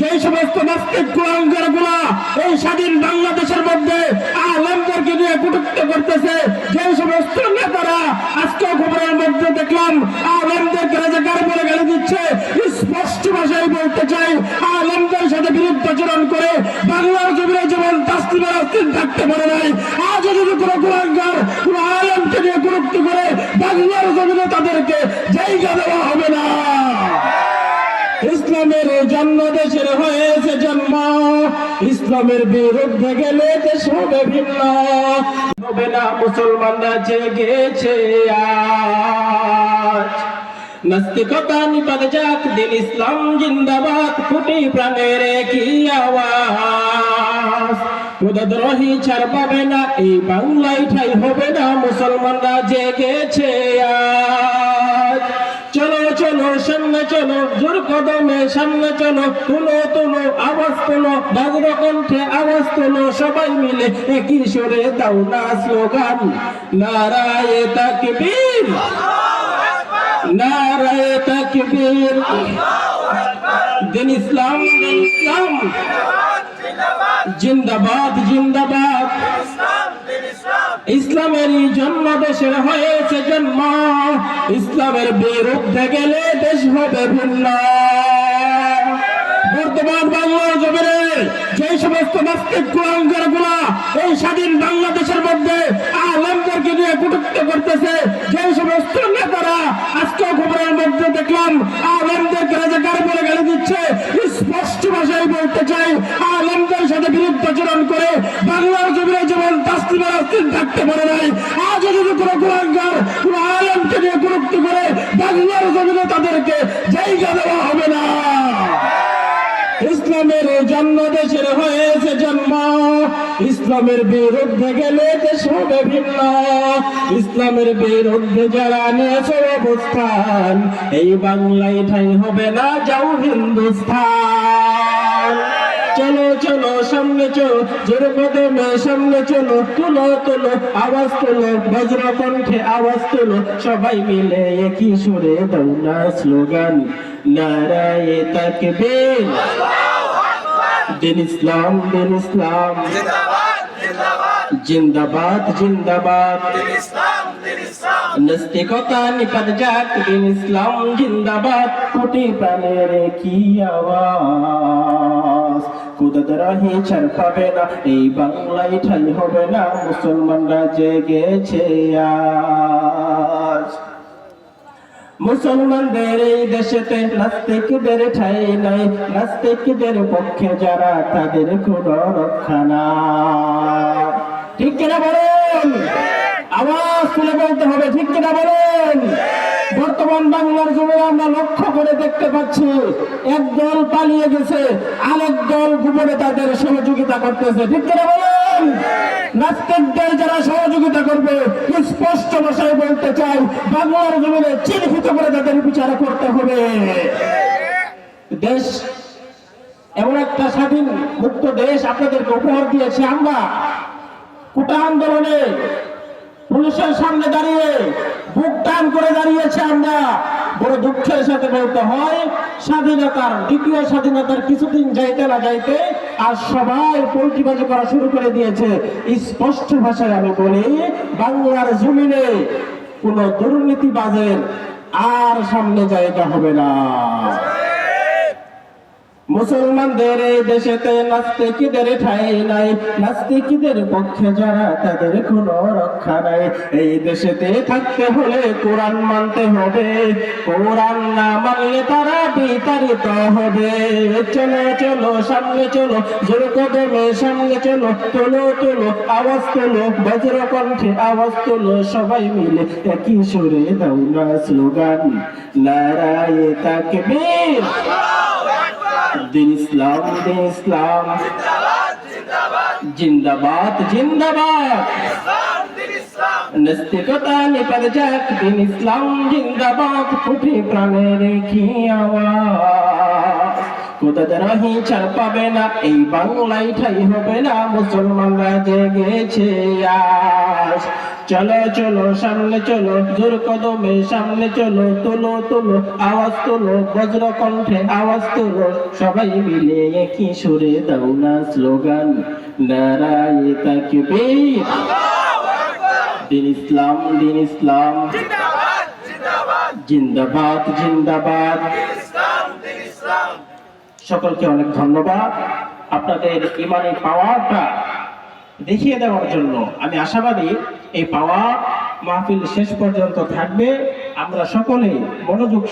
যে সমস্ত নাস্তিক কুলাঙ্গারগুলা এই স্বাধীন বাংলাদেশের মধ্যে আলমদেরকে নিয়ে কুটুক্ত করতেছে যে সমস্ত নেতারা আজকে খবরের মধ্যে দেখলাম, আলমদেরকে রাজাকার বলে গালি দিচ্ছে। স্পষ্ট ভাষায় বলতে চাই, আলমদের সাথে বিরুদ্ধাচরণ করে বাংলার জমিনে যেমন তাস্তিমের অস্তিত্ব থাকতে পারে নাই, আজ যদি কোনো কুলাঙ্গার কোন আলমকে নিয়ে কুটুক্তি করে বাংলার জমিনে তাদেরকে জায়গা দেওয়া হবে না ইসলামের জন্ম দেশের হয়েছে জন্ম। ইসলামের বিরুদ্ধে গেলে দেশ হবে ভিন্ন। হবে না মুসলমানরা জেগেছে আজ। নাস্তিকতা নিপাত যাক দিন ইসলাম জিন্দাবাদ কোটি প্রাণের কি আওয়াজ। রহি ছাড় পাবে না, এই বাংলায় ঠাই হবে না, মুসলমানরা জেগেছে আজ। চলো, জোর কদমে সামনে চলো, তুলো তুলো, আওয়াজ তুলো বাগ্র কণ্ঠে আওয়াজ তুলো, সবাই মিলে একই সরে দাও না স্লোগান। নারায় তাকবীর। নারায় তাকবীর। দিন ইসলাম দিন ইসলাম। জিন্দাবাদ জিন্দাবাদ। ইসলামের জন্ম দেশের হয়েছে জন্ম। ইসলামের বিরুদ্ধে গেলে দেশ হবে ভিন্ন। বর্তমান বাংলার জমিনে যে সমস্ত নাস্তিক কুলাঙ্গারগুলা এই স্বাধীন বাংলাদেশের মধ্যে আলমদেরকে নিয়ে কুটুক্ত করতেছে যে সমস্ত নেতারা আজকে খবরের মধ্যে দেখলাম আলমদেরকে রাজাকার বলে বাংলার জমিনে তাদেরকে জায়গা দেওয়া হবে না। ইসলামের জন্ম দেশের হয়েছে জন্ম। ইসলামের বিরুদ্ধে গেলে দেশ হবে ভিন্ন। ইসলামের বিরুদ্ধে যারা নিয়েছে অবস্থান, এই বাংলায় ঠাই হবে না, যাও হিন্দুস্থান। চলো চলো, সামনে চলো, জোর কদমে সামনে চলো, তুলো তুলো, আওয়াজ তুলো বজ্র কণ্ঠে আওয়াজ তুলো, সবাই মিলে একই সুরে দৌড়া স্লোগান। নারায়ে তাকবীর। দিন ইসলাম দিন ইসলাম। জিন্দাবাদ জিন্দাবাদ। নাস্তিকতা নিপাত যাক দিন ইসলাম জিন্দাবাদ। কোটি প্রাণের কি আওয়াজ? কুদরাহি ছাড় পাবে না, এই বাংলায় ঠাই হবে না, মুসলমানরা জেগেছে আজ। মুসলমানদের এই দেশেতে নাস্তিকদের ঠাই নাই, নাস্তিকদের পক্ষে যারা তাদের কোনো রক্ষা নাই ঠিক কিনা বলেন তুলে বলতে হবে, ঠিক কিনা বলেন? বর্তমান বাংলার জমি আমরা লক্ষ্য করে দেখতে পাচ্ছি একদল পালিয়ে গেছে, আরেক দল গোপনে তাদের সহযোগিতা করতেছে, ঠিক কিনা বলেন? যারা সহযোগিতা করবে, স্পষ্ট ভাষায় বলতে চাই, বাংলার জমিনে চিহ্নিত করে তাদের বিচার করতে হবে। দেশ এমন একটা স্বাধীন মুক্ত দেশ আপনাদেরকে উপহার দিয়েছে আমরা। কোটা আন্দোলনে পুলিশের সামনে দাঁড়িয়ে বুক টান করে দাঁড়িয়েছে আমরা। বড় দুঃখের সাথে বলতে হয়, স্বাধীনতার, দ্বিতীয় স্বাধীনতার কিছুদিন যাইতে না যাইতে আর সবাই পোল্ট্রিবাজি করা শুরু করে দিয়েছে। স্পষ্ট ভাষায় আমি বলি, বাংলার জমিনে কোন দুর্নীতিবাজের আর সামনে জায়গা হবে না। মুসলমানদের এই দেশেতে নাস্তিকদের ঠাই নাই। নাস্তিকদের পক্ষে যারা তাদের কোনো রক্ষা নাই। এই দেশেতে থাকতে হলে কোরআন মানতে হবে। কোরআন না মানলে তারা বিতাড়িত হবে। চলো চলো, সামনে চলো জোর কদমে সামনে চলো, তোলো তোলো, আওয়াজ তোলো বজ্র কণ্ঠে আওয়াজ তোলো, সবাই মিলে একই সুরে দাও না স্লোগান। নারায়ে তাকবীর। দিন ইসলাম দিন ইসলাম জিন্দাবাদ জিন্দাবাদ। নাস্তিকতা নিপাত যাক দিন ইসলাম, জিন্দাবাদ কোটি প্রাণের কি আওয়াজ। কোদাদারাহি ছাড় পাবে না, এই বাংলায় ঠাই হবে না, মুসলমানরা জেগেছে আজ। চলো চলো, সামনে চলো, জোর কদমে সামনে চলো, তোলো তোলো, আওয়াজ তোলো, বজ্র কণ্ঠে আওয়াজ তোলো, সবাই মিলে একই সুরে দাও না স্লোগান, নারায় তাকবীর। দিন ইসলাম দিন ইসলাম। জিন্দাবাদ জিন্দাবাদ। সকলকে অনেক ধন্যবাদ। আপনাদের ইমানের পাওয়ারটা দেখিয়ে দেওয়ার জন্য আমি আশাবাদী এই পাওয়া মাহফিল শেষ পর্যন্ত থাকবে। আমরা সকলে মনোযোগ